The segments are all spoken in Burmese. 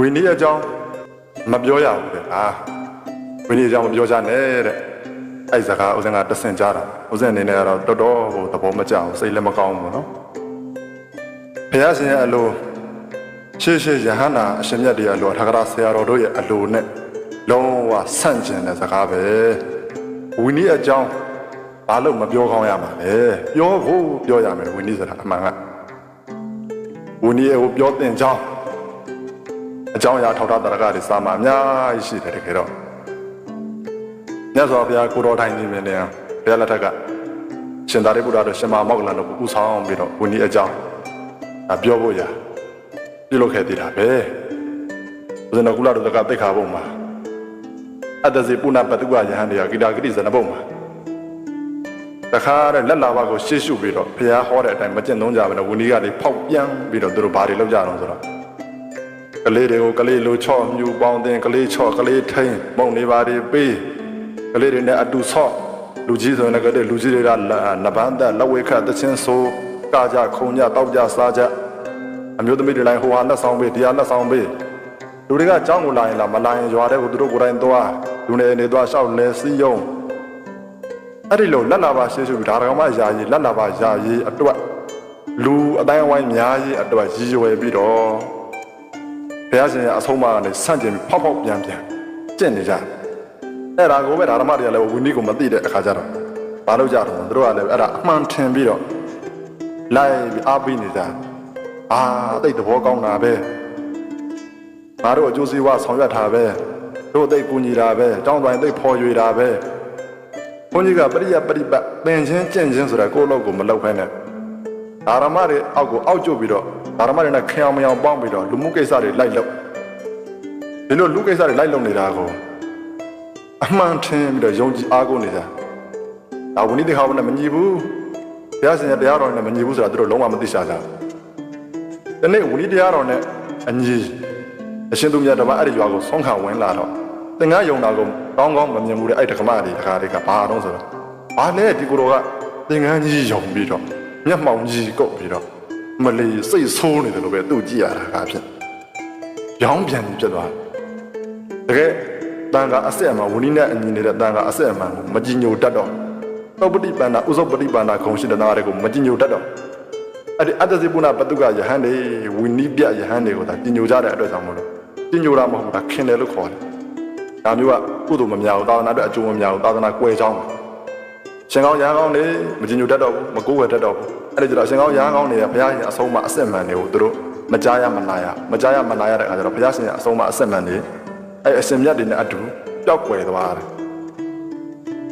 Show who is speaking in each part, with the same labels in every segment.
Speaker 1: ဝီနီအကြောင်းမပြောရဘူးတဲ့ဟာဝီနီအကြောင်းမပြောကြနဲ့တဲ့အဲ့စကားဦးဇင်းကတဆင်ကြတာဦးဇင်းအနေနဲ့ကတော့တော်တော်ဟိုသဘောမကျအောင်စိတ်လည်းမကောင်းဘူးနော်ဘုရားရှင်ရဲ့အလိုရှေ့ရှေ့ယဟန္တာအရှင်မြတ်တွေအလိုထာဂရဆရာတော်တို့ရဲ့အလိုနဲ့လုံးဝဆန့်ကျင်တဲ့စကားပဲဝီနီအကြောင်းဘာလို့မပြောကောင်းရမှာလဲပြောဖို့ပြောရမယ်ဝီနီဆိုတာအမှန်ကဝီနီကိုပြောတင်ကြောင်း အကြောင်းအရာထောက်ထားတရကတွေစာမအများကြီးရှိတယ်တကယ်တော့မြတ်စွာဘုရားကိုတော်တိုင်းကြီးမြင်နေဘုရားလက်ထက်ကရှင်သာရိပုတ္တရာတို့ရှင်မမောက္ကလန်တို့ကိုဥဆောင်ပြီးတော့ဝိနည်းအကြောင်းဒါပြောဖို့ရပြုလုပ်ခဲ့သေးတာပဲဦးဇင်းတော်ကုလတို့ကတိတ်ခါပုံမှာအတ္တစီပုဏ္ဏပတုကယဟန်တွေကဂိတာဂိတိဇနပုံမှာတခါတဲ့လက်လာဘကိုရှေ့ရှုပြီးတော့ဘုရားဟောတဲ့အတိုင်းမကျင့်သုံးကြဘဲနဲ့ဝိနည်းကနေဖောက်ပြန်ပြီးတော့သူတို့ဘာတွေလုပ်ကြအောင်ဆိုတော့ ကလေးတွေကိုကလေးလိုချော့မြူပေါင်းတင်ကလေးချော့ကလေးထိန်မုံနေပါတွေပေးကလေးတွေနဲ့အတူဆော့လူကြီးဆိုရင်လည်းကလေးလူကြီးတွေကနဗန်းသက်လက်ဝဲခတ်တချင်းဆိုကကြခုံကြတောက်ကြစားကြအမျိုးသမီးတွေလိုက်ဟိုဟာလက်ဆောင်ပေးတရားလက်ဆောင်ပေးလူတွေကကြောင်းကိုလာရင်လာမလာရင်ရွာတဲ့ကိုသူတို့ကိုယ်တိုင်သွားလူနေနေသွားရှောက်လဲစီးယုံအဲ့ဒီလိုလက်လာပါရှေ့ရှုပြီးဒါရကမယာယီလက်လာပါယာယီအတွက်လူအတိုင်းအဝိုင်းများကြီးအတွက်ရည်ရွယ်ပြီးတော့ဘု ရားရှင်ရဲ့အဆုံးအမကနေဆန့်ကျင်ပြီးဖောက်ဖောက်ပြန်ပြန်ကျင့်နေကြတယ်အဲ့ဒါကိုပဲဓမ္မတွေကလည်းဝိနည်းကိုမသိတဲ့အခါကျတော့ဘာလို့ကြတော့သူတို့ကလည်းအဲ့ဒါအမှန်ထင်ပြီးတော့လိုက်ပြီးအားပေးနေကြတယ်အာအသိသဘောကောင်းတာပဲငါတို့အကျိုးစီးပွားဆောင်ရွက်တာပဲတို့အသိကူညီတာပဲတောင်းပန်သိဖော်ရွေတာပဲဘုန်းကြီးကပရိယပရိပတ်ပင်ချင်းကျင့်ချင်းဆိုတာကိုယ့်လောက်ကိုမလောက်ဖ ೇನೆ ဓမ္မတွေအောက်ကိုအောက်ကျုပ်ပြီးတော့ဓမ္မတွေနဲ့ခင်အောင်မအောင်ပေါင်းပြီးတော့လူမှုကိစ္စတွေလိုက်လုပ်ဒီလိုလူကိစ္စတွေလိုက်လုပ်နေတာကိုအမှန်ထင်ပြီးတော့ယုံကြည်အားကိုးနေကြဒါဝိနည်းတရားနဲ့မညီဘူးဘုရားရှင်ရဲ့တရားတော်နဲ့မညီဘူးဆိုတာသူတို့လုံးဝမသိရှာကြဘူးဒီနေ့ဝိနည်းတရားတော်နဲ့အညီအရှင်သူမြတ်တော်ကအဲ့ဒီရွာကိုဆုံးခံဝင်လာတော့သင်္ကန်းယုံတာကိုကောင်းကောင်းမမြင်ဘူးတဲ့အဲ့ဒီဓမ္မတွေတခါတွေကဘာတော့ဆိုတော့ဘာလဲဒီကိုယ်တော်ကသင်္ကန်းကြီးယုံပြီးတော့ မျက်မှောင်ကြီးကုတ်ပြီးတော့မလီစိတ်ဆိုးနေတယ်လို့ပဲသူ့ကြည့်ရတာကဖြစ်ရောင်းပြန်ပြီးဖြစ်သွားတယ်တကယ်တန်ကအဆက်အမှန်ဝဏိနဲ့အညီနေတဲ့တန်ကအဆက်အမှန်ကိုမကြည်ညိုတတ်တော့သောပฏิပန္နာဥစ္စောပฏิပန္နာခုံရှိတဲ့နာတွေကိုမကြည်ညိုတတ်တော့အဲ့ဒီအတ္တစီပုဏ္ဏပတုကယဟန်တွေဝိနိပြယဟန်တွေကိုဒါကြည်ညိုကြတဲ့အတွက်ကြောင့်မလို့ကြည်ညိုတာမဟုတ်ဘူးဒါခင်တယ်လို့ခေါ်တယ်ဒါမျိုးကကုသိုလ်မများဘူးသာသနာအတွက်အကျိုးမများဘူးသာသနာကွယ်ချောင်း ရှင်ကောင်းရဟန်းကောင်းနေမကြည်ညိုတတ်တော့ဘူးမကိုးဝယ်တတ်တော့ဘူးအဲ့ဒီကျတော့ရှင်ကောင်းရဟန်းကောင်းနေတဲ့ဘုရားရှင်အဆုံးအမအစစ်မှန်တွေကိုသူတို့မကြားရမနာရမကြားရမနာရတဲ့အခါကျတော့ဘုရားရှင်ရဲ့အဆုံးအမအစစ်မှန်တွေအဲ့အစင်မြတ်တွေနဲ့အတူပျောက်ကွယ်သွားတယ်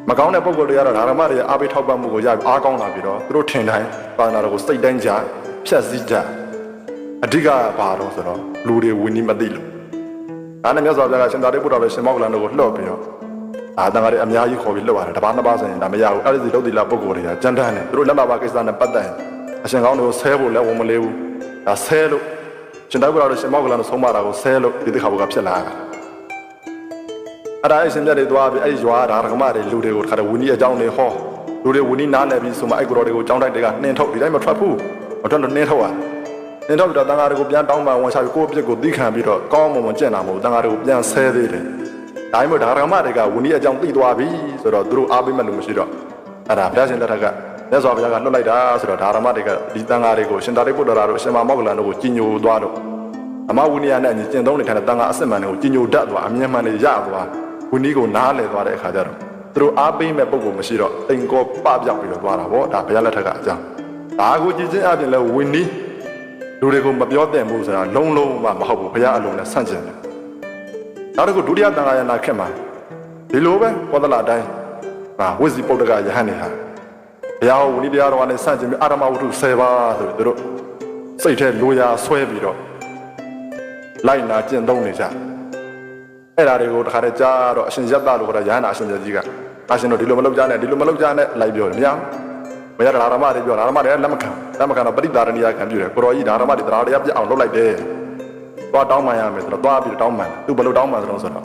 Speaker 1: မကောင်းတဲ့ပုံကိုယ်တွေကတော့ဓမ္မတွေအားပေးထောက်ပံ့မှုကိုရပြီးအားကောင်းလာပြီးတော့သူတို့ထင်တိုင်းပါဏာတော်ကိုစိတ်တိုင်းကြဖြတ်စည်းကြအဓိကဘာတော့ဆိုတော့လူတွေဝင်းနီးမသိလို့ဒါနဲ့မြတ်စွာဘုရားကရှင်သာရိပုတ္တရာလည်းရှင်မောက္ကလန်တို့ကိုလှော့ပြီးတော့ အာတန်ဃာတွေအများကြီးခေါ်ပြီးလှုပ်ရတယ်တပါးနှစ်ပါးဆိုရင်ဒါမရဘူးအဲ့ဒီလုတ်တိလာပုံကိုယ်တွေကကြမ်းတမ်းတယ်သူတို့လက်လာပါကိစ္စနဲ့ပတ်သက်ရင်အရှင်ကောင်းတွေကိုဆဲဖို့လည်းဝန်မလေးဘူးဒါဆဲလို့ရှင်သာရိပုတ္တရာလည်းရှင်မောက္ကလန်တို့ဆုံးမတာကိုဆဲလို့ဒီတိခါဘုကဖြစ်လာတာအဲ့ဒါအရှင်မြတ်တွေသွားပြီးအဲ့ဒီရွာဓာရကမတွေလူတွေကိုတခါတည်းဝီနီအကြောင်းတွေဟောလူတွေဝီနီနားလည်ပြီးဆိုမှအဲ့ကိုတော်တွေကိုကြောင်းတိုက်တွေကနှင်းထုတ်ဒီတိုင်းမထွက်ဘူးမထွက်လို့နှင်းထုတ်ရတယ်နှင်းထုတ်ပြီးတော့တန်ဃာတွေကိုပြန်တောင်းပန်ဝန်ချပြီးကိုယ့်အပြစ်ကိုသိခံပြီးတော့ကောင်းမွန်မွန်ကျင့်တာမဟုတ်ဘူးတန်ဃာတွေကိုပြန်ဆဲသေးတယ် ဒါမှမဟုတ်ဓာရကမတွေကဝီနီအကြောင်းသိသွားပြီဆိုတော့သူတို့အားပေးမဲ့လို့မရှိတော့အဲ့ဒါဘုရားရှင်လက်ထက်ကမြတ်စွာဘုရားကလွတ်လိုက်တာဆိုတော့ဓာရမတွေကဒီတန်ဃာတွေကိုရှင်သာရိပုတ္တရာတို့ရှင်မောက္ကလန်တို့ကိုကြီးညိုသွားတော့အမဝိနည်းနဲ့အညီကျင့်သုံးနေထိုင်တဲ့တန်ဃာအစစ်မှန်တွေကိုကြီးညိုတတ်သွားအမြင်မှန်တွေရသွားဝိနည်းကိုနားလည်သွားတဲ့အခါကျတော့သူတို့အားပေးမဲ့ပုံကိုမရှိတော့တိမ်ကောပပြောက်ပြီးတော့သွားတာဗောဒါဘုရားလက်ထက်ကအကြောင်းဒါကိုကြည်ချင်းအပြင်လဲဝိနည်းလူတွေကိုမပြောတဲ့မှုဆိုတာလုံးလုံးမှမဟုတ်ဘူးဘုရားအလုံးနဲ့ဆန့်ကျင်တယ် နောက်တစ်ခုဒုတိယတန်ဃာယနာခင်မှာဒီလိုပဲပောဒလာအတိုင်းဟာဝိဇ္ဇိပုဒ္ဒကယဟန်နေဟာဘုရားဝိနည်းတရားတော်နဲ့ဆန့်ကျင်ပြီးအာရမဝတ္ထု10ပါးဆိုပြီးသူတို့စိတ်ထဲလိုရာဆွဲပြီးတော့လိုက်နာကျင့်သုံးနေကြအဲ့ဒါတွေကိုတခါတည်းကြားတော့အရှင်ယတ္တလို့ခေါ်တဲ့ယဟန်နာအရှင်မြတ်ကြီးကအရှင်တို့ဒီလိုမလုပ်ကြနဲ့ဒီလိုမလုပ်ကြနဲ့လိုက်ပြောတယ်မရဘူးမရတာဓမ္မတွေပြောဓမ္မတွေလက်မခံလက်မခံတော့ပရိဒါရဏီယခံပြတယ်ကိုရောကြီးဓမ္မတွေတရားတရားပြအောင်လုပ်လိုက်တယ် သွားတောင်းပန်ရမယ်ဆိုတော့သွားပြီးတောင်းပန်သူဘယ်လိုတောင်းပန်သလဲဆိုတော့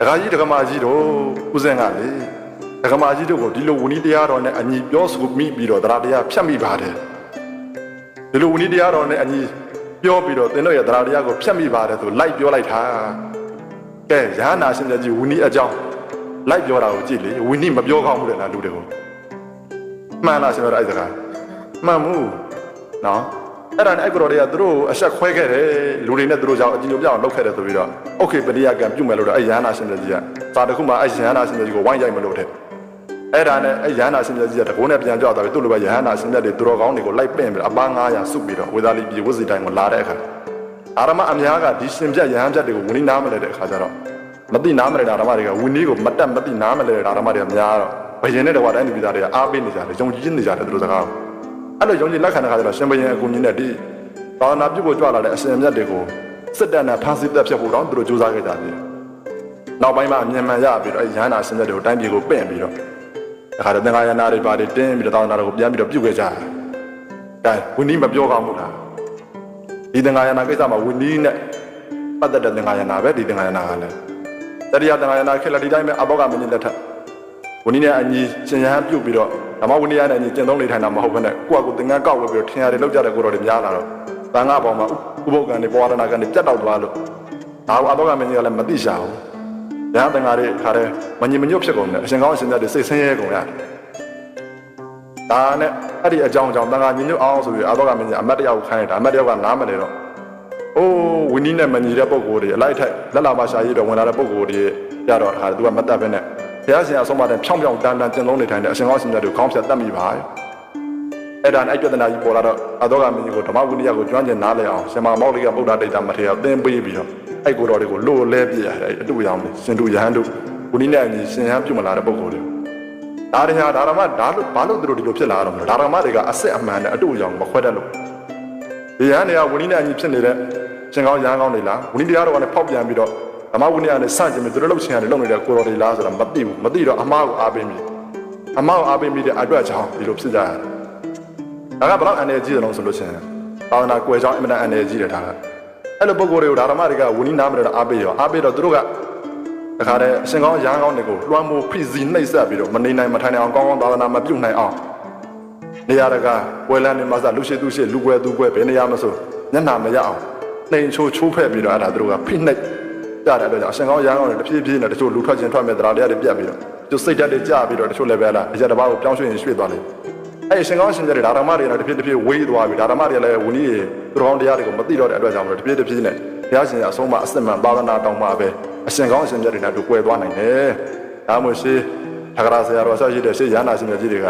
Speaker 1: ဒကာကြီးဒကမာကြီးတို့ဦးစင်ကလေဒကမာကြီးတို့ကိုဒီလိုဝဏီတရားတော်နဲ့အညီပြောဆိုမိပြီးတော့တရားတရားဖြတ်မိပါတယ်ဒီလိုဝဏီတရားတော်နဲ့အညီပြောပြီးတော့သင်တို့ရဲ့တရားတရားကိုဖျက်မိပါတယ်ဆိုလိုက်ပြောလိုက်တာကဲရဟနာရှင်မြတ်ကြီးဝီနီအကြောင်းလိုက်ပြောတာကိုကြည့်လေဝီနီမပြောကောင်းဘူးလေလားလူတွေကိုမှန်လားရှင်ပြောတဲ့အဲ့စကားမှန်မှုနော် အဲ့ဒါနဲ့အဲ့ကိုတော်တွေကသူတို့အဆက်ခွဲခဲ့တယ်လူတွေနဲ့သူတို့ကြောင့်အကြည့်ပြောင်းလုပ်ခဲ့တယ်ဆိုပြီးတော့โอเคပရိယကံပြုတ်မယ်လို့တော့အဲ့ရဟနာရှင်မြတ်ကြီးကစာတစ်ခုမှအဲ့ရဟနာရှင်မြတ်ကြီးကိုဝိုင်းရိုက်မလို့တဲ့ အဲ့ဒါနဲ့အဲ့ရဟန္တာရှင်မြတ်ကြီးကတကုန်းနဲ့ပြန်ကြွသွားပြီသူ့လိုပဲရဟန္တာရှင်မြတ်တွေသူတော်ကောင်းတွေကိုလိုက်ပင့်ပြီးအပန်း900စုပြီးတော့ဝေသာလီပြည်ဝစီတိုင်းကိုလာတဲ့အခါအာရမအများကဒီရှင်ပြတ်ရဟန်းပြတ်တွေကိုဝင်းနားမလဲတဲ့အခါကျတော့မသိနားမလဲတာဓမ္မတွေကဝင်းနီးကိုမတက်မသိနားမလဲတာဓမ္မတွေကများတော့ဘယင်နဲ့တကွာတိုင်းဒီပြည်သားတွေကအားပေးနေကြတယ်ယုံကြည်နေကြတယ်သူတို့စကား အဲ့လိုယုံကြည်လက်ခံတဲ့အခါကျတော့ရှင်ဘယင်အကူကြီးနဲ့ဒီသာသနာပြုဖို့ကြွလာတဲ့အရှင်မြတ်တွေကိုစစ်တပ်နဲ့ဖမ်းဆီးတပ်ဖြတ်ဖို့တော့သူတို့ကြိုးစားခဲ့ကြတယ်နောက်ပိုင်းမှာအမြင်မှန်ရပြီးတော့အဲ့ရဟန္တာရှင်မြတ်တွေကိုတိုင်းပြည်ကိုပင့်ပြီးတော့တခါတော့သင်္ဃာယနာတွေပါတွေတင်းပြီးတော့သာသနာတော်ကိုပြန်ပြီးတော့ပြုတ်ခဲ့ကြတယ်။ဒါဝင်းနီးမပြောကောင်းဘူးလား။ဒီသင်္ဃာယနာကိစ္စမှာဝင်းနီးနဲ့ပတ်သက်တဲ့သင်္ဃာယနာပဲဒီသင်္ဃာယနာကလည်းတတိယသင်္ဃာယနာခေတ်လက်ဒီတိုင်းပဲအဘောကမင်းကြီးလက်ထက်ဝင်းနီးနဲ့အညီရှင်ရဟန်းပြုတ်ပြီးတော့ ဓမ္မဝင်းနီးရနဲ့အညီကျင့်သုံးနေထိုင်တာမဟုတ်ဘဲနဲ့ကိုယ့်အကူသင်္ကန်းကောက်ဝဲပြီးတော့ထင်ရတယ်လောက်ကြတဲ့ကိုယ်တော်တွေများလာတော့သံဃာပေါင်းမှာဥပုပ်ကံတွေပွားရနာကံတွေပြတ်တောက်သွားလို့ဒါကအဘောကမင်းကြီးကလည်းမသိရှာဘူး။ညာသင်္ဃာတွေခါတဲ့မညင်မညွတ်ဖြစ်ကုန်တယ်အရှင်ကောင်းအရှင်မြတ်တွေစိတ်ဆင်းရဲကုန်ရတယ်။ဒါနဲ့အဲ့ဒီအကြောင်းအကြောင်းသံဃာညင်ညွတ်အောင်ဆိုပြီးအာဘောကမင်းကြီးအမတ်တယောက်ခိုင်းတာအမတ်တယောက်ကနားမလဲတော့အိုးဝင်းနီးနဲ့မညီတဲ့ပုံကိုယ်တွေအလိုက်ထိုက်လက်လာမရှာရည်တော့ဝင်လာတဲ့ပုံကိုယ်တွေကြတော့ခါသူကမတတ်ဘဲနဲ့ဘု ရားရှင်အဆုံးမတဲ့ဖြောင်းဖြောင်းတန်တန်ကျင့်သုံးနေထိုင်တဲ့အရှင်ကောင်းအရှင်မြတ်တွေခေါင်းဖြတ်တတ်မိပါရဲ့။အဲ့ဒါနဲ့အဲ့ပြဿနာကြီးပေါ်လာတော့အသောကမင်းကြီးကိုဓမ္မဝိနည်းကိုကျွမ်းကျင်နားလည်အောင်ရှင်မောင်လေးကဗုဒ္ဓဒိဋ္ဌမထေရသင်ပေးပြီးတော့အဲ့ကိုတော်တွေကိုလို့လဲပြရတယ်အဲ့အတူရောင်နေရှင်တို့ယဟန်တို့ဝိနည်းနဲ့အညီရှင်ဟန်ပြုတ်မလာတဲ့ပုံကိုယ်တွေဒါတွေဟာဒါရမဒါလို့ဘာလို့သူတို့ဒီလိုဖြစ်လာတော့မလဲဒါရမတွေကအစစ်အမှန်နဲ့အတူရောင်မခွဲတတ်လို့ဒီယဟန်တွေကဝိနည်းနဲ့အညီဖြစ်နေတဲ့ရှင်ကောင်းယဟန်ကောင်းတွေလားဝိနည်းတရားတော်ကလည်းဖောက်ပြန်ပြီးတော့ ဓမ္မဝိနည်းနဲ့စတင်ပြီးသူတို့လှုပ်ရှင်ရတယ်လုပ်နေတဲ့ကိုတော်တွေလားဆိုတာမသိဘူးမသိတော့အမားကိုအားပေးမိအမားကိုအားပေးမိတဲ့အတွက်ကြောင့်ဒီလိုဖြစ်ကြရတယ်ဒါကဘယ်တော့အန်နယ်ကြီးတယ်လို့ဆိုလို့ရှိရင်သာသနာကွယ်ကြောင်းအင်မတန်အန်နယ်ကြီးတယ်ဒါကအဲ့လိုပုံကိုယ်တွေကိုဒါဓမ္မတွေကဝင်းနီးနားမလို့အားပေးရောအားပေးတော့သူတို့ကတခါတည်းအရှင်ကောင်းရဟန်းကောင်းတွေကိုလွှမ်းမိုးဖိစီနှိပ်စက်ပြီးတော့မနေနိုင်မထိုင်နိုင်အောင်ကောင်းကောင်းသာသနာမပြုတ်နိုင်အောင်နေရာတကာဝယ်လန်းနေမှာစလူရှိသူရှိလူပွဲသူပွဲဘယ်နေရာမဆိုညနာမရအောင်နှိမ်ချိုးချိုးဖက်ပြီးတော့အဲ့ဒါသူတို့ကဖိနှိပ် ကြတဲ့အတွက်ကြောင့်အရှင်ကောင်းရဟန်းကောင်းတွေတဖြည်းဖြည်းနဲ့တချို့လူထွက်ခြင်းထွက်မဲ့တရားတရားတွေပြတ်ပြီးတော့သူစိတ်ဓာတ်တွေကျပြီးတော့တချို့လည်းပဲလားအရာတစ်ပါးကိုပြောင်းရွှေ့ရင်ရွှေ့သွားလိမ့်မယ်အဲ့ဒီရှင်ကောင်းရှင်တဲ့ဓမ္မတွေလည်းတဖြည်းတဖြည်းဝေးသွားပြီဓမ္မတွေလည်းဝင်းကြီးသူတော်ကောင်းတရားတွေကိုမသိတော့တဲ့အတွက်ကြောင့်မလို့တဖြည်းတဖြည်းနဲ့ဘုရားရှင်ကအဆုံးမအစစ်မှန်ပါဒနာတောင်းမှပဲအရှင်ကောင်းရှင်တဲ့တွေနဲ့တူကွယ်သွားနိုင်တယ်။ဒါမှမဟုတ်ရှိထကရာဆရာတော်ဆက်ရှိတဲ့ရှေးရဟနာရှင်မြတ်ကြီးတွေက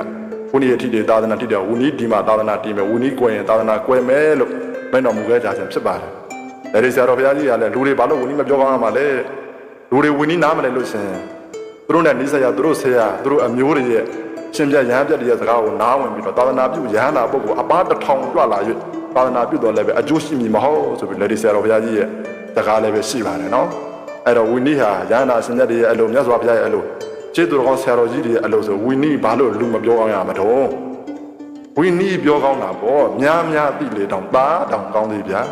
Speaker 1: ဝင်းကြီးအထိတွေသာသနာတိတဲ့ဝင်းကြီးဒီမှာသာသနာတည်မယ်ဝင်းကြီးကွယ်ရင်သာသနာကွယ်မယ်လို့မင်းတော်မူခဲ့ကြခြင်းဖြစ်ပါတယ်။ အဲဒီဆရာတော်ဘုရားကြီးကလည်းလူတွေဘာလို့ဝင်းကြီးမပြောကောင်းရမှာလဲလူတွေဝင်းကြီးနားမလဲလို့ရှင်သူတို့နဲ့နိစ္စရာသူတို့ဆရာသူတို့အမျိုးတွေရဲ့ရှင်ပြရဟန်းပြတ်တဲ့စကားကိုနားဝင်ပြီးတော့သာသနာပြုရဟန္တာပုဂ္ဂိုလ်အပားတစ်ထောင်ကြွလာ၍သာသနာပြုတော်လည်းပဲအကျိုးရှိမည်မဟုတ်ဆိုပြီးလက်ဒီဆရာတော်ဘုရားကြီးရဲ့စကားလည်းပဲရှိပါတယ်နော်အဲ့တော့ဝိနည်းဟာရဟန္တာရှင်မြတ်တွေရဲ့အလိုမြတ်စွာဘုရားရဲ့အလိုကျေးဇူးတော်ကောင်းဆရာတော်ကြီးတွေရဲ့အလိုဆိုဝိနည်းဘာလို့လူမပြောအောင်ရမှာတော့ဝိနည်းပြောကောင်းတာပေါ့များများသိလေတောင်သားတောင်ကောင်းသေးဗျာ